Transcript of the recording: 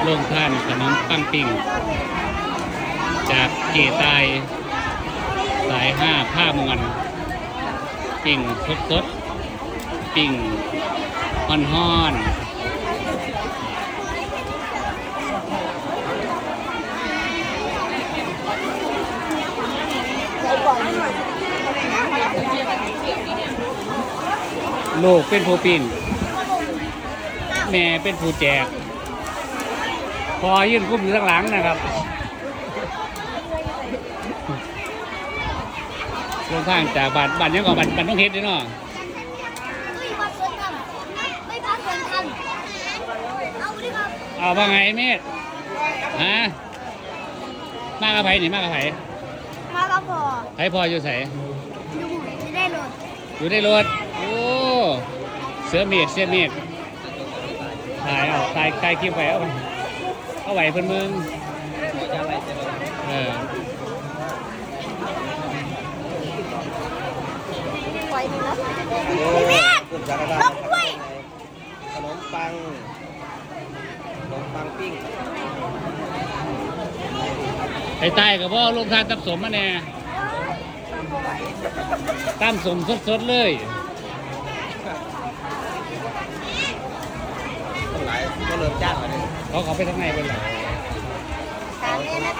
โลงท่านขนมปังปิ้งจากเกตายสายห้าผ้ามวนปิ้งสดสดปิ้งฮอนฮอนๆลูกเป็นผู้ปิ้งแม่เป็นผู้แจก พอยื่นกุ้มอยู่ข้างหลังนะครับเดินทางจากบ้านบ้านยังก่อนบ้านบ้านต้องเฮ็ดด้วยเนาะเอาว่าไงเมธฮะมากระไผ่นี่มากระไผ่มาก็พอไผ่พออยู่ใส่ดูจะได้รถอยู่ในรถโอ้เสือเมฆเสือเมฆถ่ายเอาถ่ายถ่ายคลิปไว้เอา เอาไว้เพิ่นมึงเออปล่อยหนูแล้วโอ้ขึ้นจักรยานลงด้วยขนมปังขนมปังปิ้งไอ้ใต้กับพ่อลงทานตับสมมาแน่ตามสมสดๆเลยคนหลายก็เริ่มจ้างแล้ว เขาเขาไปทางไหนเป็นหลักตามเล่นะ